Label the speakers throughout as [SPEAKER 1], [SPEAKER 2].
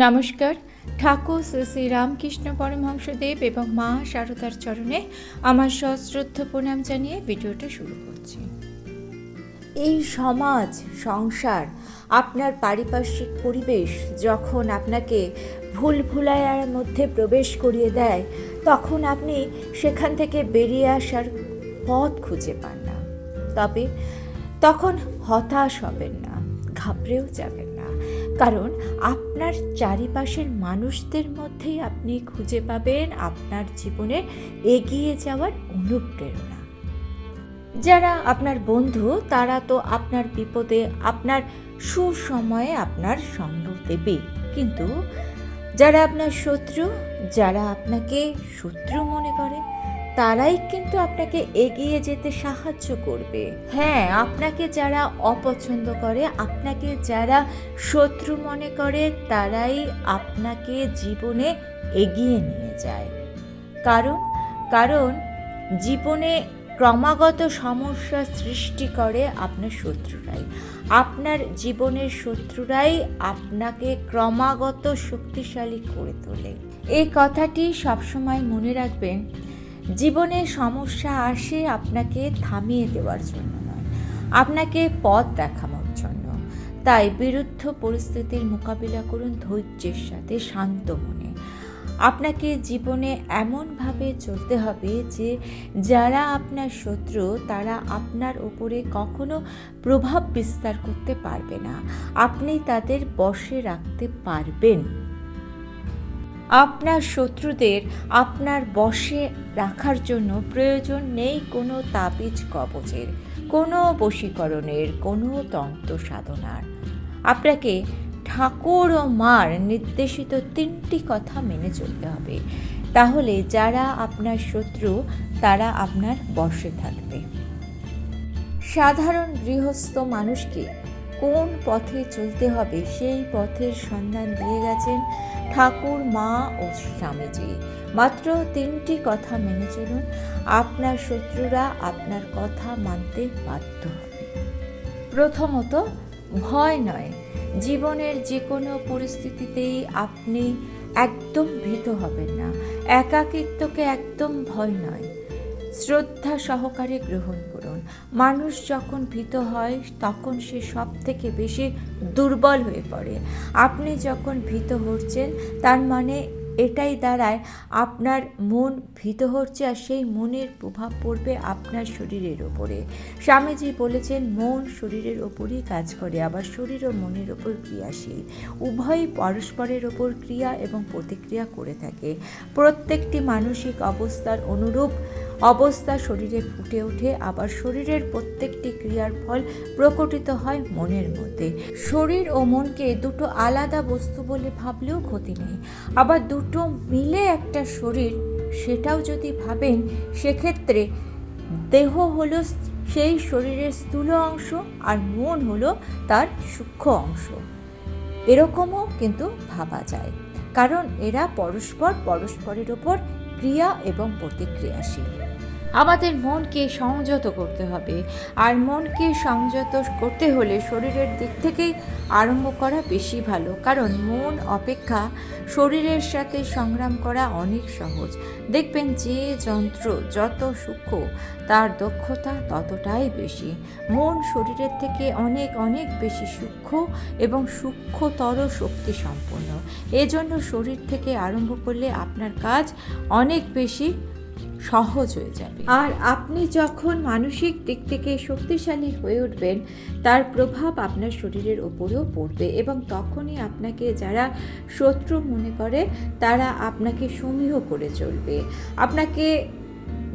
[SPEAKER 1] নমস্কার। ঠাকুর শ্রী শ্রী রামকৃষ্ণ পরমহংসদেব এবং মা সারদার চরণে আমার সশ্রদ্ধ প্রণাম জানিয়ে ভিডিওটা শুরু করছি। এই সমাজ, সংসার, আপনার পারিপার্শ্বিক পরিবেশ যখন আপনাকে ভুল ভুলাইয়ার মধ্যে প্রবেশ করিয়ে দেয়, তখন আপনি সেখান থেকে বেরিয়ে আসার পথ খুঁজে পান না। তবে তখন হতাশ হবেন না, ঘাবড়েও যাবেন কারণ আপনার চারিপাশের মানুষদের মধ্যেই আপনি খুঁজে পাবেন আপনার জীবনে এগিয়ে যাওয়ার অনুপ্রেরণা। যারা আপনার বন্ধু, তারা তো আপনার বিপদে, আপনার সুসময়ে আপনার সঙ্গ দেবে। কিন্তু যারা আপনার শত্রু, যারা আপনাকে শত্রু মনে করে তারাই কিন্তু আপনাকে এগিয়ে যেতে সাহায্য করবে। হ্যাঁ আপনাকে যারা অপছন্দ করে, আপনাকে যারা শত্রু মনে করে, তারাই আপনাকে জীবনে এগিয়ে নিয়ে যায়। কারণ কারণ জীবনে ক্রমাগত সমস্যা সৃষ্টি করে আপনার শত্রুরাই। আপনার জীবনের শত্রুরাই আপনাকে ক্রমাগত শক্তিশালী করে তোলে। এই কথাটি সবসময় মনে রাখবেন জীবনে সমস্যা আসে আপনাকে থামিয়ে দেওয়ার জন্য নয়। আপনাকে পথ দেখানোর জন্য। তাই বিরুদ্ধ পরিস্থিতির মোকাবিলা করুন ধৈর্যের সাথে, শান্ত মনে। আপনাকে জীবনে এমনভাবে চলতে হবে যে, যারা আপনার শত্রু, তারা আপনার ওপরে কখনো প্রভাব বিস্তার করতে পারবে না। আপনি তাদের বশে রাখতে পারবেন। আপনার শত্রুদের আপনার বশে রাখার জন্য প্রয়োজন নেই কোনো তাবিজ কবচের, কোনো বশীকরণের, কোনো তন্ত্র সাধনার। আপনাকে ঠাকুর ও মার নির্দেশিত তিনটি কথা মেনে চলতে হবে। তাহলে যারা আপনার শত্রু, তারা আপনার বশে থাকবে। সাধারণ গৃহস্থ মানুষকে কোন পথে চলতে হবে সেই পথের সন্ধান দিয়ে গেছেন ঠাকুর, মা ও স্বামীজি। মাত্র তিনটি কথা মেনে চলুন। আপনার শত্রুরা আপনার কথা মানতে বাধ্য হবে। প্রথমত, ভয় নয়। জীবনের যে কোনো পরিস্থিতিতেই আপনি একদম ভীত হবেন না। একাকিত্বকে একদম ভয় নয়। শ্রদ্ধা সহকারে গ্রহণ করুন। মানুষ যখন ভীত হয়, তখন সে সব থেকে বেশি দুর্বল হয়ে পড়ে। আপনি যখন ভীত হচ্ছেন, তার মানে এটাই দাঁড়ায়, আপনার মন ভীত হচ্ছে আর সেই মনের প্রভাব পড়বে আপনার শরীরের ওপরে। স্বামীজি বলেছেন, মন শরীরের ওপরই কাজ করে, আবার শরীর ও মনের ওপর ক্রিয়াশীল। উভয়ই পরস্পরের ওপর ক্রিয়া এবং প্রতিক্রিয়া করে থাকে। প্রত্যেকটি মানসিক অবস্থার অনুরূপ অবস্থা শরীরে ফুটে ওঠে, আবার শরীরের প্রত্যেকটি ক্রিয়ার ফল প্রকটিত হয় মনের মধ্যে। শরীর ও মনকে দুটো আলাদা বস্তু বলে ভাবলেও ক্ষতি নেই। আবার দুটো মিলে একটা শরীর, সেটাও যদি ভাবেন, সেক্ষেত্রে দেহ হলো সেই শরীরের স্থূল অংশ আর মন হলো তার সূক্ষ্ম অংশ। এরকমও কিন্তু ভাবা যায়। কারণ এরা পরস্পর পরস্পরের ওপর ক্রিয়া এবং প্রতিক্রিয়াশীল আমাদের মনকে সংযত করতে হবে। আর মনকে সংযত করতে হলে শরীরের দিক থেকেই আরম্ভ করা বেশি ভালো। কারণ মন অপেক্ষা শরীরের সাথে সংগ্রাম করা অনেক সহজ। দেখবেন যে যন্ত্র যত সূক্ষ্ম, তার দক্ষতা ততটাই বেশি। মন শরীরের থেকে অনেক অনেক বেশি সূক্ষ্ম এবং সূক্ষ্মতর শক্তি সম্পন্ন। এজন্য শরীর থেকে আরম্ভ করলে আপনার কাজ অনেক বেশি সহজ হয়ে যাবে। আর আপনি যখন মানসিক দিক থেকে শক্তিশালী হয়ে উঠবেন, তার প্রভাব আপনার শরীরের ওপরেও পড়বে এবং তখনই আপনাকে যারা শত্রু মনে করে, তারা আপনাকে সমীহ করে চলবে। আপনাকে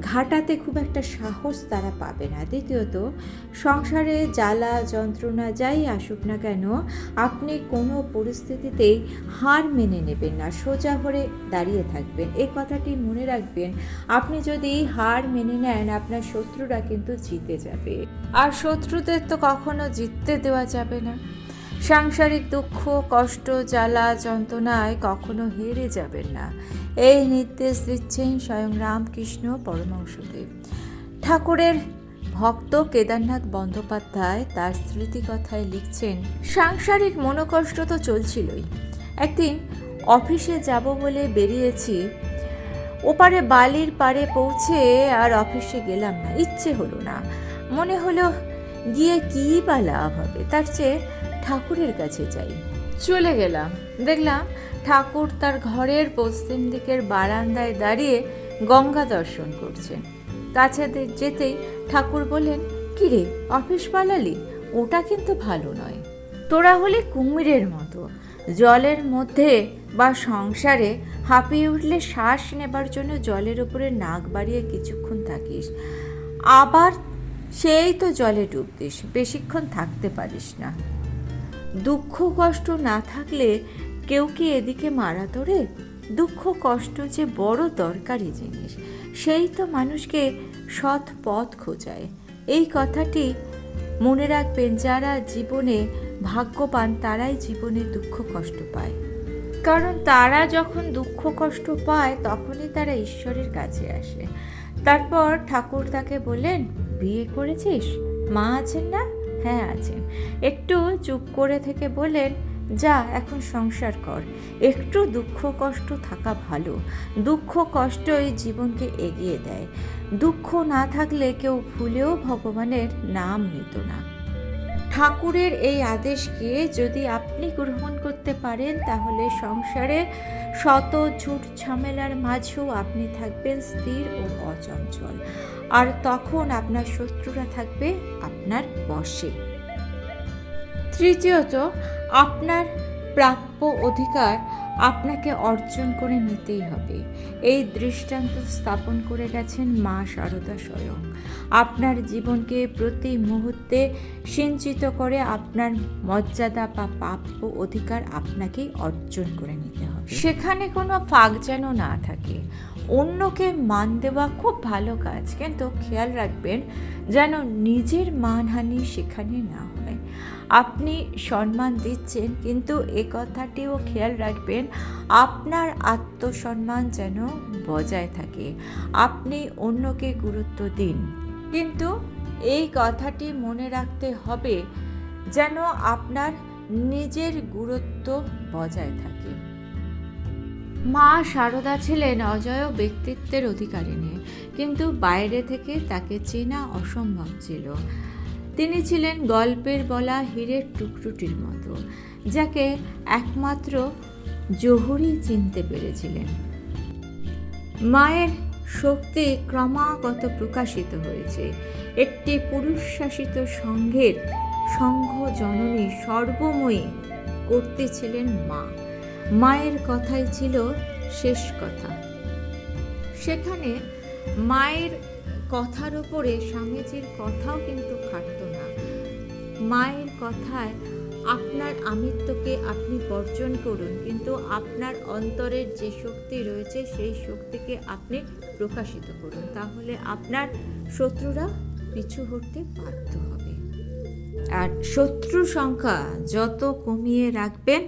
[SPEAKER 1] ঘাটাতে খুব একটা সাহস তারা পাবে না। দ্বিতীয়ত, সংসারে জ্বালা যন্ত্রণা যাই আসুক না কেন, আপনি কোনো পরিস্থিতিতেই হার মেনে নেবেন না, সোজা হয়ে দাঁড়িয়ে থাকবেন। এই কথাটি মনে রাখবেন, আপনি যদি হার মেনে নেন, আপনার শত্রুরা কিন্তু জিতে যাবে। আর শত্রুদের তো কখনো জিততে দেওয়া যাবে না। সাংসারিক দুঃখ, কষ্ট, জ্বালা, যন্ত্রণায় কখনো হেরে যাবেন না। এই নির্দেশ দিচ্ছেন স্বয়ং রামকৃষ্ণ পরমহংসদেব। ঠাকুরের ভক্ত কেদারনাথ বন্দ্যোপাধ্যায় তার স্মৃতিকথায় লিখছেন, সাংসারিক মনোকষ্ট তো চলছিলই। একদিন অফিসে যাব বলে বেরিয়েছি, ওপারে বালির পাড়ে পৌঁছে আর অফিসে গেলাম না, ইচ্ছে হলো না। মনে হলো গিয়ে কী বা লাভ হবে? তার চেয়ে ঠাকুরের কাছে যাই। চলে গেলাম। দেখলাম ঠাকুর তার ঘরের পশ্চিম দিকের বারান্দায় দাঁড়িয়ে গঙ্গা দর্শন করছে। কাছে যেতেই ঠাকুর বললেন, কিরে, অফিস পালালি? ওটা কিন্তু ভালো নয়। তোরা হলে কুমিরের মতো। জলের মধ্যে বা সংসারে হাঁপিয়ে উঠলে শ্বাস নেবার জন্য জলের উপরে নাক বাড়িয়ে কিছুক্ষণ থাকিস। আবার সেই তো জলে ডুব দিস বেশিক্ষণ থাকতে পারিস না। দুঃখ কষ্ট না থাকলে কেউ কি এদিকে মারা তোরে? দুঃখ কষ্ট যে বড় দরকারি জিনিস, সেই তো মানুষকে সৎ পথ খোঁজায়। এই কথাটি মনে রাখবেন, যারা জীবনে ভাগ্য পান তারাই জীবনে দুঃখ কষ্ট পায়। কারণ তারা যখন দুঃখ কষ্ট পায়, তখনই তারা ঈশ্বরের কাছে আসে। তারপর ঠাকুর তাকে বললেন, বিয়ে করেছিস? মা আছেন না? হ্যাঁ আছেন একটু চুপ করে থেকে বললেন যা, এখন সংসার কর। একটু দুঃখ কষ্ট থাকা ভালো। দুঃখ কষ্টই জীবনকে এগিয়ে দেয়। দুঃখ না থাকলে কেউ ভুলেও ভগবানের নাম নিত না। ঠাকুরের এই আদেশকে যদি আপনি গ্রহণ করতে পারেন, তাহলে সংসারে শত ঝুট ঝামেলার মাঝেও আপনি থাকবেন স্থির ও অচঞ্চল। আর তখন আপনার শত্রুরা থাকবে আপনার বশে তৃতীয়ত, আপনার প্রাপ্য অধিকার আপনাকে অর্জন করে নিতেই হবে। এই দৃষ্টান্ত স্থাপন করে গেছেন মা শারদা স্বয়ং। আপনার জীবনকে প্রতি মুহূর্তে সিঞ্চিত করে আপনার মর্যাদা বা প্রাপ্য অধিকার আপনাকেই অর্জন করে নিতে হবে। সেখানে কোনো ফাঁক যেন না থাকে। অন্যকে মান দেওয়া খুব ভালো কাজ, কিন্তু খেয়াল রাখবেন যেন নিজের মানহানি সেখানে না হয়। আপনি সম্মান দিচ্ছেন, কিন্তু এ কথাটিও খেয়াল রাখবেন, আপনার আত্মসম্মান যেন বজায় থাকে। আপনি অন্যকে গুরুত্ব দিন, কিন্তু এই কথাটি মনে রাখতে হবে যেন আপনার নিজের গুরুত্ব বজায় থাকে। মা সারদা ছিলেন অজয় ব্যক্তিত্বের অধিকারিণী কিন্তু বাইরে থেকে তাকে চেনা অসম্ভব ছিল। তিনি ছিলেন গল্পের বলা হীরের টুকরুটির মতো, যাকে একমাত্র জহুরি চিনতে পেরেছিলেন। মায়ের শক্তি ক্রমাগত প্রকাশিত হয়েছে। একটি পুরুষ শাসিত সংঘের সংঘ জননী সর্বময়ী করতেছিলেন মা। মায়ের কথাই ছিল শেষ কথা। সেখানে মায়ের কথার উপরে স্বামীজির কথাও কিন্তু খাটত না। মায়ের কথায় আপনার আমিত্বকে আপনি বর্জন করুন, কিন্তু আপনার অন্তরের যে শক্তি রয়েছে, সেই শক্তিকে আপনি প্রকাশিত করুন। তাহলে আপনার শত্রুরা পিছু হতে বাধ্য হবে। আর শত্রু সংখ্যা যত কমিয়ে রাখবেন